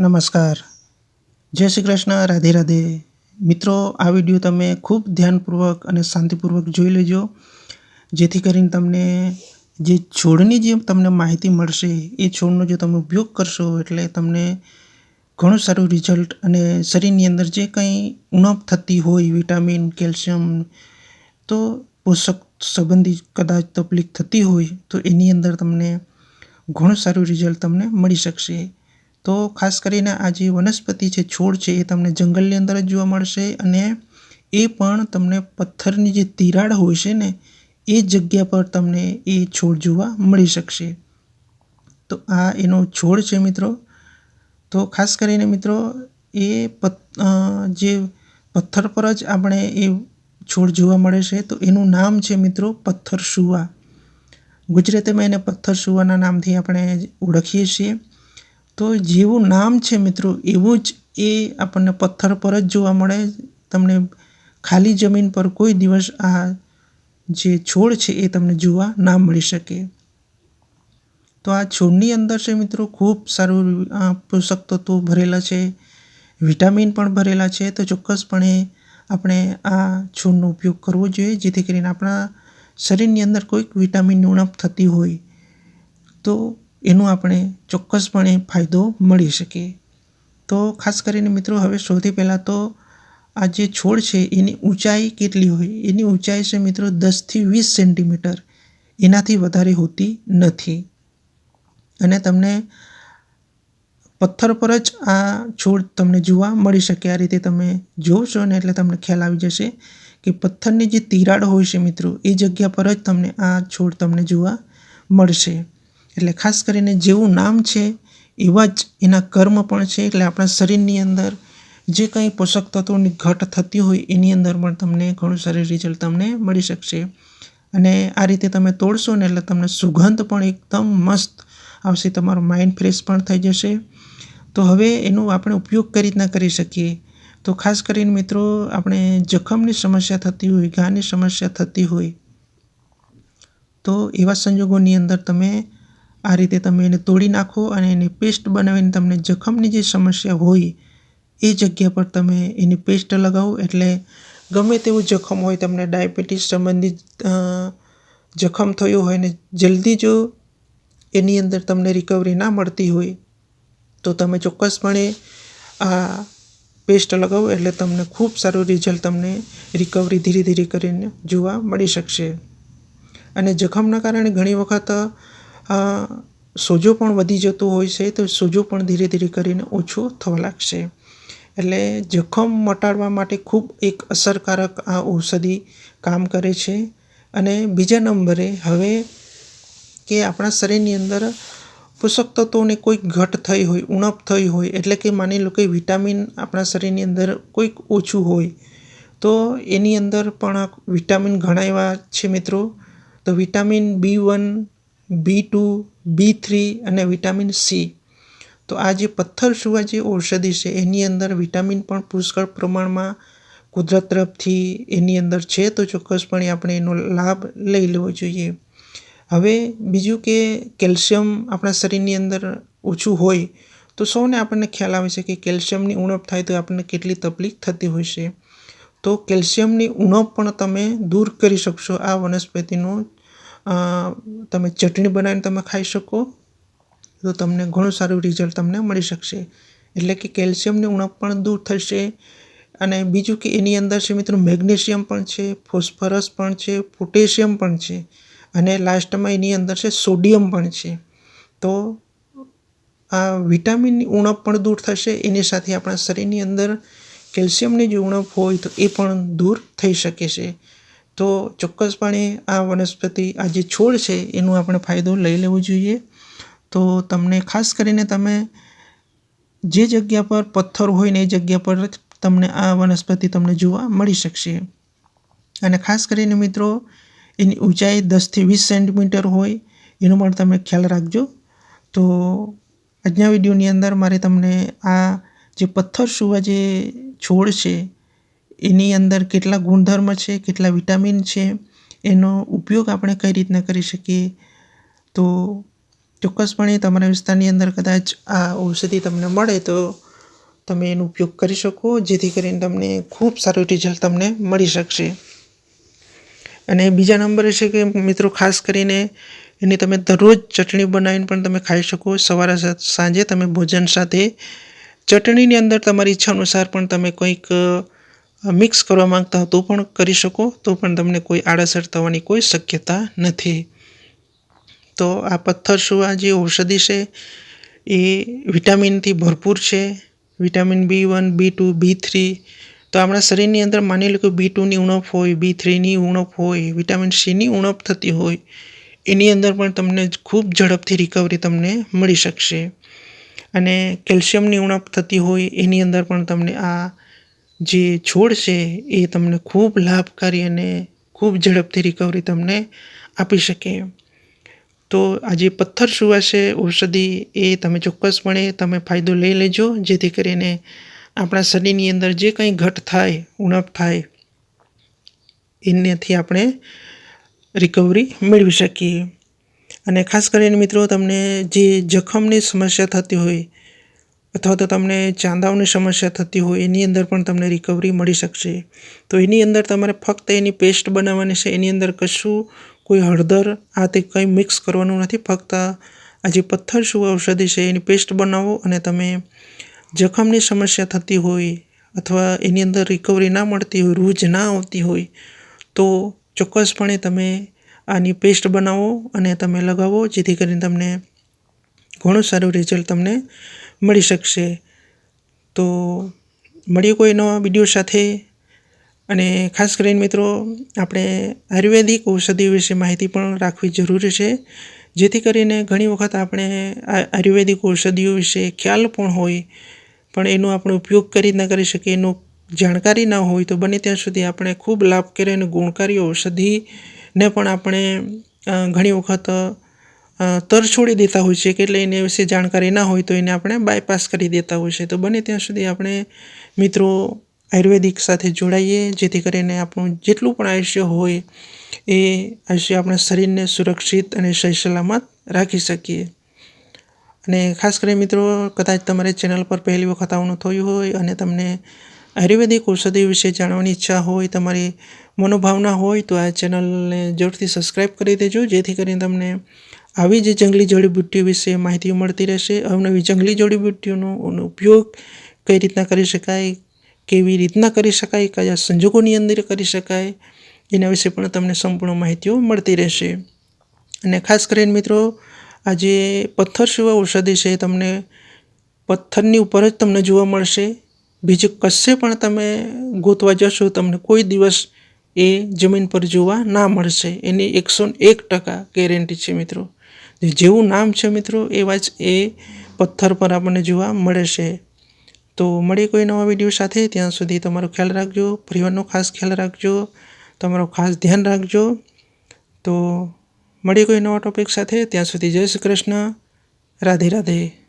નમસ્કાર. જય શ્રી કૃષ્ણ, રાધે રાધે. મિત્રો, આ વીડિયો તમે ખૂબ ધ્યાનપૂર્વક અને શાંતિપૂર્વક જોઈ લેજો. જેથી કરીને તમને જે છોડની જે તમને માહિતી મળશે, એ છોડનો જો તમે ઉપયોગ કરશો, એટલે તમને ઘણું સારું રિઝલ્ટ અને શરીરની અંદર જે કંઈ ઉણપ થતી હોય વિટામિન કેલ્શિયમ તો પોષક સંબંધી કદાચ તકલીફ થતી હોય, તો એની અંદર તમને ઘણું સારું રિઝલ્ટ તમને મળી શકશે. તો ખાસ કરીને આ જે વનસ્પતિ છે, છોડ છે, એ તમને જંગલની અંદર જ જોવા મળશે અને એ પણ તમને પથ્થરની જે તિરાડ હોય છે ને, એ જગ્યા પર તમને એ છોડ જોવા મળી શકશે. તો આ એનો છોડ છે મિત્રો. તો ખાસ કરીને મિત્રો, એ જે પથ્થર પર જ આપણે એ છોડ જોવા મળે છે, તો એનું નામ છે મિત્રો પથ્થર સુવા ગુજરાતીમાં એને પથ્થર સુવાના નામથી આપણે ઓળખીએ છીએ. તો જેવું નામ છે મિત્રો, એવું જ એ આપણને પથ્થર પર જ જોવા મળે. તમને ખાલી જમીન પર કોઈ દિવસ આ જે છોડ છે એ તમને જોવા ના મળી શકે. તો આ છોડની અંદર છે મિત્રો, ખૂબ સારું પોષક તત્વો ભરેલા છે. વિટામિન પણ ભરેલા છે. તો ચોક્કસપણે આપણે આ છોડનો ઉપયોગ કરવો જોઈએ, જેથી કરીને આપણા શરીરની અંદર કોઈક વિટામિનની ઉણપ થતી હોય. તો એનો આપણે ચોક્કસપણે ફાયદો મળી શકે. તો ખાસ કરીને મિત્રો, હવે સૌથી પહેલાં તો આ જે છોડ છે, એની ઊંચાઈ કેટલી હોય? એની ઊંચાઈ છે મિત્રો દસથી વીસ સેન્ટીમીટર. એનાથી વધારે હોતી નથી. અને તમને પથ્થર પર જ આ છોડ તમને જોવા મળી શકે. આ રીતે તમે જોશો ને એટલે તમને ખ્યાલ આવી જશે કે પથ્થરની જે તિરાડ હોય છે મિત્રો, એ જગ્યા પર જ તમને આ છોડ તમને જોવા મળશે. એટલે ખાસ કરીને જેવું નામ છે, એવા જ એના કર્મ પણ છે. એટલે આપણા શરીરની અંદર જે કંઈ પોષક તત્વોની ઘટ થતી હોય, એની અંદર પણ તમને ઘણું સારું રિઝલ્ટ તમને મળી શકશે. અને આ રીતે તમે તોડશો ને એટલે તમને સુગંધ પણ એકદમ મસ્ત આવશે, તમારું માઇન્ડ ફ્રેશ પણ થઈ જશે. તો હવે એનો આપણે ઉપયોગ કઈ રીતના કરી શકીએ? તો ખાસ કરીને મિત્રો, આપણે જખમની સમસ્યા થતી હોય, ઘાની સમસ્યા થતી હોય, તો એવા સંજોગોની અંદર તમે આ રીતે તમે એને તોડી નાખો અને એની પેસ્ટ બનાવીને તમને જખમની જે સમસ્યા હોય, એ જગ્યા પર તમે એની પેસ્ટ લગાવો. એટલે ગમે તેવું જખમ હોય, તમને ડાયાબિટીસ સંબંધિત જખમ થયું હોય ને જલ્દી જો એની અંદર તમને રિકવરી ના મળતી હોય, તો તમે ચોક્કસપણે આ પેસ્ટ લગાવો. એટલે તમને ખૂબ સારું રિઝલ્ટ તમને રિકવરી ધીરે ધીરે કરીને જોવા મળી શકશે. અને જખમના કારણે ઘણી વખત સોજો પણ વધી જતો હોય છે તો સોજો પણ ધીરે ધીરે કરીને ઓછો થવા લાગશે. એટલે જખમ મટાડવા માટે ખૂબ એક અસરકારક આ ઔષધિ કામ કરે છે. અને બીજા નંબરે હવે કે આપણા શરીરની અંદર પોષક તત્વોને કોઈક ઘટ થઈ હોય, ઉણપ થઈ હોય, એટલે કે માની લો કે વિટામિન આપણા શરીરની અંદર કોઈક ઓછું હોય, તો એની અંદર પણ વિટામિન ઘણા એવા છે મિત્રો. તો vitamin B one B two, B three અને વિટામિન સી. તો આ જે પથ્થર સુવા જે ઔષધિ છે, એની અંદર વિટામિન પણ પુષ્કળ પ્રમાણમાં કુદરત તરફથી એની અંદર છે, તો ચોક્કસપણે આપણે એનો લાભ લઈ લેવો જોઈએ. હવે બીજું કે કેલ્શિયમ આપણા શરીરની અંદર ઓછું હોય, તો સૌને આપણને ખ્યાલ આવે છે કે કેલ્શિયમની ઉણપ થાય તો આપણને કેટલી તકલીફ થતી હોય છે. તો કેલ્શિયમની ઉણપ પણ તમે દૂર કરી શકશો આ વનસ્પતિનો તમે ચટણી બનાવીને તમે ખાઈ શકો, તો તમને ઘણું સારું રિઝલ્ટ તમને મળી શકશે. એટલે કે કેલ્શિયમની ઉણપ પણ દૂર થશે. અને બીજું કે એની અંદર છે મિત્રો મેગ્નેશિયમ પણ છે, ફોસ્ફરસ પણ છે, પોટેશિયમ પણ છે. અને લાસ્ટમાં એની અંદર છે સોડિયમ પણ છે. તો આ વિટામિનની ઉણપ પણ દૂર થશે, એની સાથે આપણા શરીરની અંદર કેલ્શિયમની જે ઉણપ હોય તો એ પણ દૂર થઈ શકે છે. તો ચોક્કસપણે આ વનસ્પતિ, આ જે છોડ છે, એનો આપણે ફાયદો લઈ લેવો જોઈએ. તો તમને ખાસ કરીને તમે જે જગ્યા પર પથ્થર હોય ને એ જગ્યા પર જ તમને આ વનસ્પતિ તમને જોવા મળી શકશે. અને ખાસ કરીને મિત્રો, એની ઊંચાઈ દસથી વીસ સેન્ટીમીટર હોય, એનો પણ તમે ખ્યાલ રાખજો. તો આજના વિડીયોની અંદર મારે તમને આ જે પથ્થર સુવા જે છોડ છે એની અંદર કેટલા ગુણધર્મ છે, કેટલા વિટામિન છે, એનો ઉપયોગ આપણે કઈ રીતના કરી શકીએ? તો ચોક્કસપણે તમારા વિસ્તારની અંદર કદાચ આ ઔષધિ તમને મળે તો તમે એનો ઉપયોગ કરી શકો, જેથી કરીને તમને ખૂબ સારું રિઝલ્ટ તમને મળી શકશે. અને બીજા નંબરે છે કે મિત્રો, ખાસ કરીને એની તમે દરરોજ ચટણી બનાવીને પણ તમે ખાઈ શકો. સવારે સાંજે તમે ભોજન સાથે ચટણીની અંદર તમારી ઈચ્છા અનુસાર પણ તમે કંઈક મિક્સ કરવા માંગતા હો તો પણ કરી શકો, તો પણ તમને કોઈ આડઅસર થવાની કોઈ શક્યતા નથી. તો આ પથ્થર સુવા જે ઔષધિ છે, એ વિટામિનથી ભરપૂર છે. Vitamin B one, B two, B three. તો આપણા શરીરની અંદર માની લો કે બી ટુની ઉણપ હોય, બી થ્રીની ઉણપ હોય, વિટામિન સીની ઉણપ થતી હોય, એની અંદર પણ તમને ખૂબ ઝડપથી રિકવરી તમને મળી શકશે. અને કેલ્શિયમની ઉણપ થતી હોય, એની અંદર પણ તમને આ જે છોડ છે, એ તમને ખૂબ લાભકારી અને ખૂબ ઝડપથી રિકવરી તમને આપી શકે. તો આ જે પથ્થર સુવા છે, ઔષધિ, એ તમે ચોક્કસપણે તમે ફાયદો લઈ લેજો, જેથી કરીને આપણા શરીરની અંદર જે કંઈ ઘટ થાય, ઉણપ થાય, એનાથી આપણે રિકવરી મેળવી શકીએ. અને ખાસ કરીને મિત્રો, તમને જે જખમની સમસ્યા થતી હોય અથવા તો તમને ચાંદાઓની સમસ્યા થતી હોય, એની અંદર પણ તમને રિકવરી મળી શકશે. તો એની અંદર તમારે ફક્ત એની પેસ્ટ બનાવવાની છે, એની અંદર કશું કોઈ હળદર આ તે કંઈ મિક્સ કરવાનું નથી. ફક્ત આ જે પથ્થર શું ઔષધિ છે, એની પેસ્ટ બનાવો અને તમે જખમની સમસ્યા થતી હોય અથવા એની અંદર રિકવરી ના મળતી હોય, રૂજ ના આવતી હોય, તો ચોક્કસપણે તમે આની પેસ્ટ બનાવો અને તમે લગાવો, જેથી કરીને તમને ઘણું સારું રિઝલ્ટ તમને મળી શકશે. તો મળીએ કોઈ નવા વીડિયો સાથે. અને ખાસ કરીને મિત્રો, આપણે આયુર્વેદિક ઔષધિઓ વિશે માહિતી પણ રાખવી જરૂરી છે. જેથી કરીને ઘણી વખત આપણે આયુર્વેદિક ઔષધિઓ વિશે ખ્યાલ પણ હોય, પણ એનો આપણે ઉપયોગ કરી ન કરી શકીએ, એનું જાણકારી ન હોય, તો બને ત્યાં સુધી આપણે ખૂબ લાભકારી અને ગુણકારી ઔષધિને પણ આપણે ઘણી વખત તર છોડી દેતા હોય છે કે એટલે એને વિશે જાણકારી ના હોય તો એને આપણે બાયપાસ કરી દેતા હોય છે. તો બને ત્યાં સુધી આપણે મિત્રો આયુર્વેદિક સાથે જોડાઈએ, જેથી કરીને આપણું જેટલું પણ આયુષ્ય હોય એ આયુષ્ય આપણા શરીરને સુરક્ષિત અને સહી સલામત રાખી શકીએ. અને ખાસ કરી મિત્રો, કદાચ તમારે ચેનલ પર પહેલી વખત આવવાનું થયું હોય અને તમને આયુર્વેદિક ઔષધિ વિશે જાણવાની ઈચ્છા હોય, તમારી મનોભાવના હોય, તો આ ચેનલને જરૂરથી સબસ્ક્રાઈબ કરી દેજો, જેથી કરીને તમને આવી જ જંગલી જડીબુટ્ટીઓ વિશે માહિતી મળતી રહેશે. અવનવી જંગલી જડીબુટ્ટીઓનો ઉપયોગ કઈ રીતના કરી શકાય, કેવી રીતના કરી શકાય, કયા સંજોગોની અંદર કરી શકાય, એના વિશે પણ તમને સંપૂર્ણ માહિતીઓ મળતી રહેશે. અને ખાસ કરીને મિત્રો આ જે પથ્થર સિવાય ઔષધિ છે, તમને પથ્થરની ઉપર જ તમને જોવા મળશે. બીજું કશે પણ તમે ગોતવા જશો, તમને કોઈ દિવસ એ જમીન પર જોવા ના મળશે. એની એકસો એક ટકા ગેરંટી છે મિત્રો. જેવું નામ છે મિત્રો એવા જ એ પથ્થર પર આપણને જોવા મળે છે. તો મળીએ કોઈ નવા વીડિયો સાથે. ત્યાં સુધી તમારો ખ્યાલ રાખજો, પરિવારનો ખાસ ખ્યાલ રાખજો, તમારો ખાસ ધ્યાન રાખજો. તો મળીએ કોઈ નવા ટોપિક સાથે. ત્યાં સુધી જય શ્રી કૃષ્ણ. રાધે રાધે.